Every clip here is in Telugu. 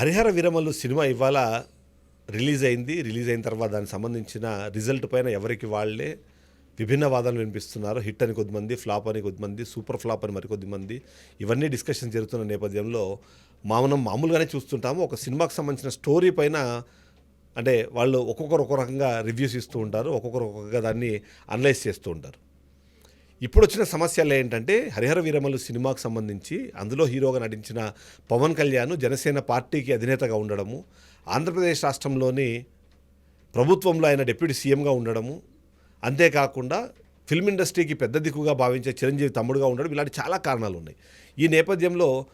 హరిహర విరమలు సినిమా ఇవాళ రిలీజ్ అయింది. రిలీజ్ అయిన తర్వాత దానికి సంబంధించిన రిజల్ట్ పైన ఎవరికి వాళ్ళే విభిన్న వాదనలు వినిపిస్తున్నారు. హిట్ అని కొద్దిమంది ఫ్లాప్ అని కొద్దిమంది సూపర్ ఫ్లాప్ అని మరికొద్దిమంది ఇవన్నీ డిస్కషన్ జరుగుతున్న నేపథ్యంలో మనం మామూలుగానే చూస్తుంటాము. ఒక సినిమాకి సంబంధించిన స్టోరీ పైన అంటే వాళ్ళు ఒక్కొక్కరు ఒక్కొక్క రకంగా రివ్యూస్ ఇస్తూ ఉంటారు. ఒక్కొక్కరు ఒక్కొక్కగా దాన్ని అనలైజ్ చేస్తూ ఉంటారు. ఇప్పుడు వచ్చిన సమస్యలు ఏంటంటే హరిహర వీరమలు సినిమాకు సంబంధించి అందులో హీరోగా నటించిన పవన్ కళ్యాణ్ జనసేన పార్టీకి అధినేతగా ఉండడము ఆంధ్రప్రదేశ్ రాష్ట్రంలోని ప్రభుత్వంలో ఆయన డిప్యూటీ సీఎంగా ఉండడము అంతేకాకుండా ఫిల్మ్ ఇండస్ట్రీకి పెద్ద దిక్కుగా భావించే చిరంజీవి తమ్ముడుగా ఉండడం ఇలాంటి చాలా కారణాలు ఉన్నాయి ఈ నేపథ్యంలో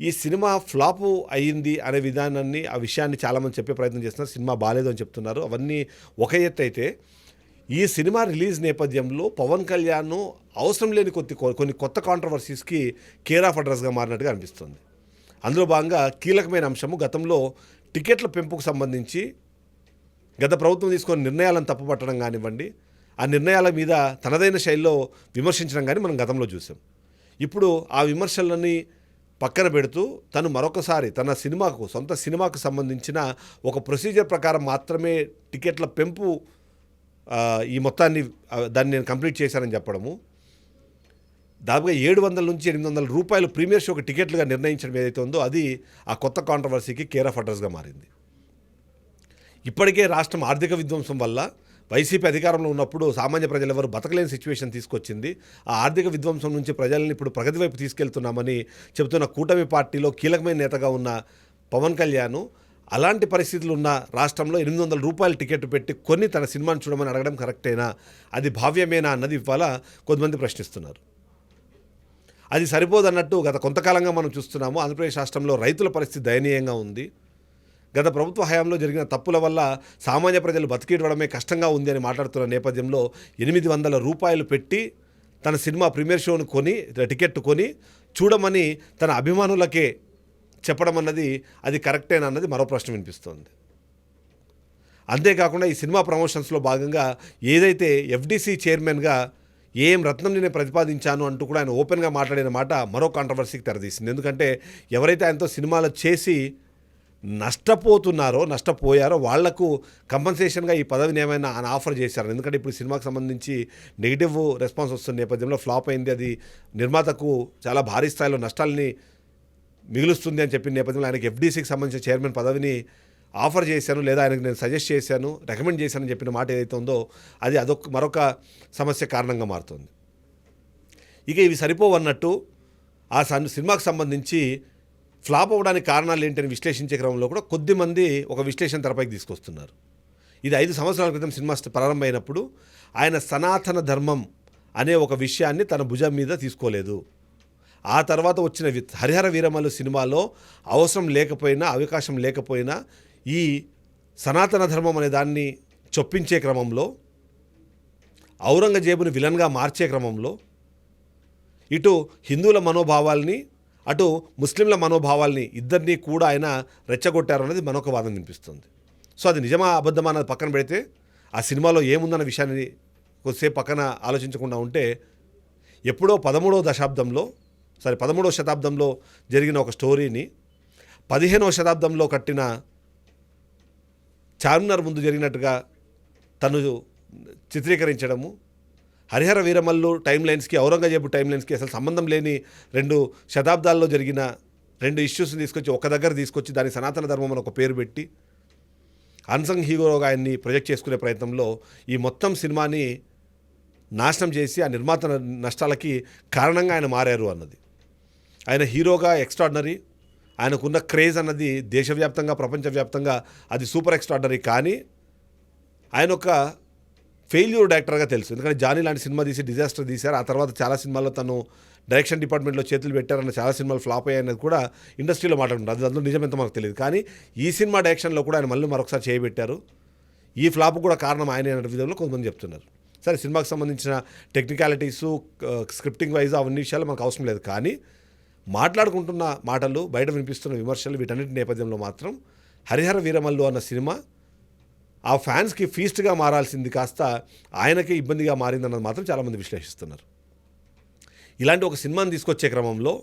ఈ సినిమా ఫ్లాప్ అయ్యింది అనే విధానాన్ని ఆ విషయాన్ని చాలామంది చెప్పే ప్రయత్నం చేస్తున్నారు. సినిమా బాగాలేదు అని చెప్తున్నారు. అవన్నీ ఒక ఎత్తు అయితే ఈ సినిమా రిలీజ్ నేపథ్యంలో పవన్ కళ్యాణ్ అవసరం లేని కొద్ది కొన్ని కొత్త కాంట్రవర్సీస్కి కేర్ ఆఫ్ అడ్రస్గా మారినట్టుగా అనిపిస్తుంది. అందులో భాగంగా కీలకమైన అంశము గతంలో టికెట్ల పెంపుకు సంబంధించి గత ప్రభుత్వం తీసుకున్న నిర్ణయాలను తప్పుపట్టడం కానివ్వండి ఆ నిర్ణయాల మీద తనదైన శైలిలో విమర్శించడం కానీ మనం గతంలో చూసాం. ఇప్పుడు ఆ విమర్శలని పక్కన పెడుతూ తను మరొకసారి తన సినిమాకు సొంత సినిమాకు సంబంధించిన ఒక ప్రొసీజర్ ప్రకారం మాత్రమే టికెట్ల పెంపు ఈ మొత్తాన్ని దాన్ని నేను కంప్లీట్ చేశానని చెప్పడము. దాదాపుగా ఏడు వందల నుంచి ఎనిమిది వందల రూపాయలు ప్రీమియర్ షోకి టికెట్లుగా నిర్ణయించడం ఏదైతే ఉందో అది ఆ కొత్త కాంట్రవర్సీకి కేర్ ఆఫ్ అడ్రస్గా మారింది. ఇప్పటికే రాష్ట్రం ఆర్థిక విధ్వంసం వల్ల వైసీపీ అధికారంలో ఉన్నప్పుడు సామాన్య ప్రజలు ఎవరు బతకలేని సిచ్యువేషన్ తీసుకొచ్చింది. ఆ ఆర్థిక విధ్వంసం నుంచి ప్రజల్ని ఇప్పుడు ప్రగతి వైపు తీసుకెళ్తున్నామని చెబుతున్న కూటమి పార్టీలో కీలకమైన నేతగా ఉన్న పవన్ కళ్యాణ్ అలాంటి పరిస్థితులు ఉన్న రాష్ట్రంలో ఎనిమిది వందల రూపాయల టికెట్ పెట్టి కొన్ని తన సినిమాను చూడమని అడగడం కరెక్టేనా? అది భావ్యమేనా అన్నది ఇవాళ కొంతమంది ప్రశ్నిస్తున్నారు. అది సరిపోదన్నట్టు గత కొంతకాలంగా మనం చూస్తున్నాము. ఆంధ్రప్రదేశ్ రాష్ట్రంలో రైతుల పరిస్థితి దయనీయంగా ఉంది. గత ప్రభుత్వ హయాంలో జరిగిన తప్పుల వల్ల సామాన్య ప్రజలు బతికిడవడమే కష్టంగా ఉంది అని మాట్లాడుతున్న నేపథ్యంలో ఎనిమిది వందల రూపాయలు పెట్టి తన సినిమా ప్రీమియర్ షోను కొని టికెట్ కొని చూడమని తన అభిమానులకే చెప్పడం అన్నది అది కరెక్టేనా అన్నది మరో ప్రశ్న వినిపిస్తోంది. అంతేకాకుండా ఈ సినిమా ప్రమోషన్స్లో భాగంగా ఏదైతే ఎఫ్డీసీ చైర్మన్గా ఏం రత్నం నేను ప్రతిపాదించాను అంటూ కూడా ఆయన ఓపెన్గా మాట్లాడిన మాట మరో కాంట్రవర్సీకి తెరదీసింది. ఎందుకంటే ఎవరైతే ఆయనతో సినిమాలు చేసి నష్టపోతున్నారో నష్టపోయారో వాళ్ళకు కంపన్సేషన్గా ఈ పదవిని ఏమైనా ఆయన ఆఫర్ చేశారు ఎందుకంటే ఇప్పుడు సినిమాకి సంబంధించి నెగిటివ్ రెస్పాన్స్ వస్తున్న నేపథ్యంలో ఫ్లాప్ అయింది. అది నిర్మాతకు చాలా భారీ స్థాయిలో నష్టాలని మిగులుస్తుంది అని చెప్పిన నేపథ్యంలో ఆయనకి ఎఫ్డీసీకి సంబంధించిన చైర్మన్ పదవిని ఆఫర్ చేశాను లేదా ఆయనకు నేను సజెస్ట్ చేశాను రికమెండ్ చేశానని చెప్పిన మాట ఏదైతే ఉందో అది అదొక మరొక సమస్య కారణంగా మారుతుంది. ఇక ఇవి సరిపోవన్నట్టు ఆ సినిమాకు సంబంధించి ఫ్లాప్ అవ్వడానికి కారణాలు ఏంటని విశ్లేషించే క్రమంలో కూడా కొద్దిమంది ఒక విశ్లేషణ తెరపైకి తీసుకొస్తున్నారు. ఇది ఐదు సంవత్సరాల క్రితం సినిమా ప్రారంభమైనప్పుడు ఆయన సనాతన ధర్మం అనే ఒక విషయాన్ని తన భుజం మీద తీసుకోలేదు. ఆ తర్వాత వచ్చిన హరిహర వీరమల్లు సినిమాలో అవసరం లేకపోయినా అవకాశం లేకపోయినా ఈ సనాతన ధర్మం అనే దాన్ని చొప్పించే క్రమంలో ఔరంగజేబుని విలన్గా మార్చే క్రమంలో ఇటు హిందువుల మనోభావాల్ని అటు ముస్లింల మనోభావాల్ని ఇద్దరినీ కూడా ఆయన రెచ్చగొట్టారు అనేది మరొక వాదన వినిపిస్తుంది. సో అది నిజమా అబద్ధమా అన్నది పక్కన పెడితే ఆ సినిమాలో ఏముందన్న విషయాన్ని కొద్దిసేపు పక్కన ఆలోచించకుండా ఉంటే ఎప్పుడో పదమూడవ దశాబ్దంలో సారీ పదమూడవ శతాబ్దంలో జరిగిన ఒక స్టోరీని పదిహేనవ శతాబ్దంలో కట్టిన చార్మినార్ ముందు జరిగినట్టుగా తను చిత్రీకరించడము హరిహర వీరమల్లు టైం లైన్స్కి ఔరంగజేబు టైం లైన్స్కి అసలు సంబంధం లేని రెండు శతాబ్దాల్లో జరిగిన రెండు ఇష్యూస్ని తీసుకొచ్చి ఒక దగ్గర తీసుకొచ్చి దాని సనాతన ధర్మం అని ఒక పేరు పెట్టి అన్సంగ్ హీరోగా ఆయన్ని ప్రొజెక్ట్ చేసుకునే ప్రయత్నంలో ఈ మొత్తం సినిమాని నాశనం చేసి ఆ నిర్మాత నష్టాలకి కారణంగా ఆయన మారారు అన్నది. ఆయన హీరోగా ఎక్స్ట్రాడినరీ ఆయనకున్న క్రేజ్ అన్నది దేశవ్యాప్తంగా ప్రపంచవ్యాప్తంగా అది సూపర్ ఎక్స్ట్రాడినరీ. కానీ ఆయన ఒక ఫెయిల్యూర్ డైరెక్టర్గా తెలుసు. ఎందుకంటే జానీ లాంటి సినిమా తీసి డిజాస్టర్ తీశారు. ఆ తర్వాత చాలా సినిమాల్లో తను డైరెక్షన్ డిపార్ట్మెంట్లో చేతులు పెట్టారన్న చాలా సినిమాలు ఫ్లాప్ అయ్యాయనేది కూడా ఇండస్ట్రీలో మాట్లాడుకుంటారు. అది అందులో నిజమెంత మనకు తెలియదు. కానీ ఈ సినిమా డైరెక్షన్లో కూడా ఆయన మళ్ళీ మరొకసారి చేయబెట్టారు. ఈ ఫ్లాప్ కూడా కారణం ఆయన అనే విధంలో కొంతమంది చెప్తున్నారు. సరే సినిమాకి సంబంధించిన టెక్నికాలిటీసు స్క్రిప్టింగ్ వైజ్ అవన్నీ విషయాలు మనకు అవసరం లేదు. కానీ మాట్లాడుకుంటున్న మాటలు బయట వినిపిస్తున్న విమర్శలు వీటన్నిటి నేపథ్యంలో మాత్రం హరిహర వీరమల్లు అన్న సినిమా ఆ ఫ్యాన్స్కి ఫీస్ట్గా మారాల్సింది కాస్త ఆయనకే ఇబ్బందిగా మారిందన్నది మాత్రం చాలామంది విశ్లేషిస్తున్నారు. ఇలాంటి ఒక సినిమాని తీసుకొచ్చే క్రమంలో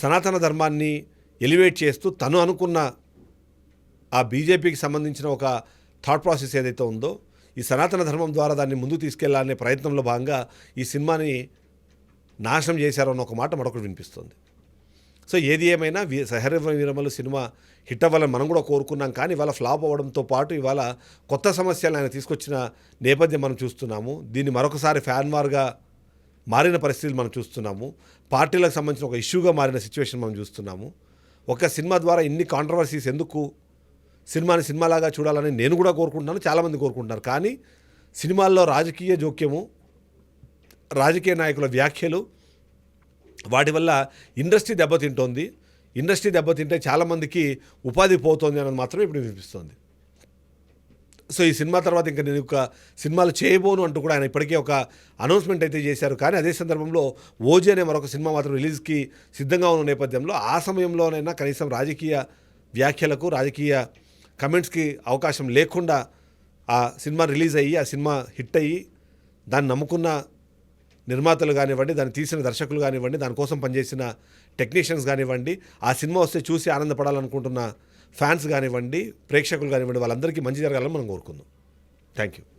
సనాతన ధర్మాన్ని ఎలివేట్ చేస్తూ తను అనుకున్న ఆ బీజేపీకి సంబంధించిన ఒక థాట్ ప్రాసెస్ ఏదైతే ఉందో ఈ సనాతన ధర్మం ద్వారా దాన్ని ముందుకు తీసుకెళ్ళాలనే ప్రయత్నంలో భాగంగా ఈ సినిమాని నాశనం చేశారన్న ఒక మాట మరొకటి వినిపిస్తుంది. సో ఏది ఏమైనా వీ సహర వీరమలు సినిమా హిట్ అవ్వాలని మనం కూడా కోరుకున్నాం కానీ ఇవాళ ఫ్లాప్ అవ్వడంతో పాటు ఇవాళ కొత్త సమస్యలు ఆయన తీసుకొచ్చిన నేపథ్యం మనం చూస్తున్నాము. దీన్ని మరొకసారి ఫ్యాన్ వార్గా మారిన పరిస్థితులు మనం చూస్తున్నాము. పార్టీలకు సంబంధించిన ఒక ఇష్యూగా మారిన సిచ్యువేషన్ మనం చూస్తున్నాము. ఒక సినిమా ద్వారా ఇన్ని కాంట్రవర్సీస్ ఎందుకు సినిమాని సినిమాలాగా చూడాలని నేను కూడా కోరుకుంటున్నాను చాలామంది కోరుకుంటున్నారు. కానీ సినిమాల్లో రాజకీయ జోక్యము రాజకీయ నాయకుల వ్యాఖ్యలు వాటి వల్ల ఇండస్ట్రీ దెబ్బతింటోంది. ఇండస్ట్రీ దెబ్బతింటే చాలామందికి ఉపాధి పోతోంది అన్నది మాత్రం ఇప్పుడు వినిపిస్తుంది. సో ఈ సినిమా తర్వాత ఇంకా నేను ఒక సినిమాలు చేయబోను అంటూ కూడా ఆయన ఇప్పటికే ఒక అనౌన్స్మెంట్ అయితే చేశారు. కానీ అదే సందర్భంలో ఓజీ అనే మరొక సినిమా మాత్రం రిలీజ్కి సిద్ధంగా ఉన్న నేపథ్యంలో ఆ సమయంలోనైనా కనీసం రాజకీయ వ్యాఖ్యలకు రాజకీయ కమెంట్స్కి అవకాశం లేకుండా ఆ సినిమా రిలీజ్ అయ్యి ఆ సినిమా హిట్ అయ్యి దాన్ని నమ్ముకున్న నిర్మాతలు కానివ్వండి దాన్ని తీసిన దర్శకులు కానివ్వండి దానికోసం పనిచేసిన టెక్నీషియన్స్ కానివ్వండి ఆ సినిమా వస్తే చూసి ఆనందపడాలనుకుంటున్న ఫ్యాన్స్ కానివ్వండి ప్రేక్షకులు కానివ్వండి వాళ్ళందరికీ మంచి జరగాలని మనం కోరుకుందాం. Thank you.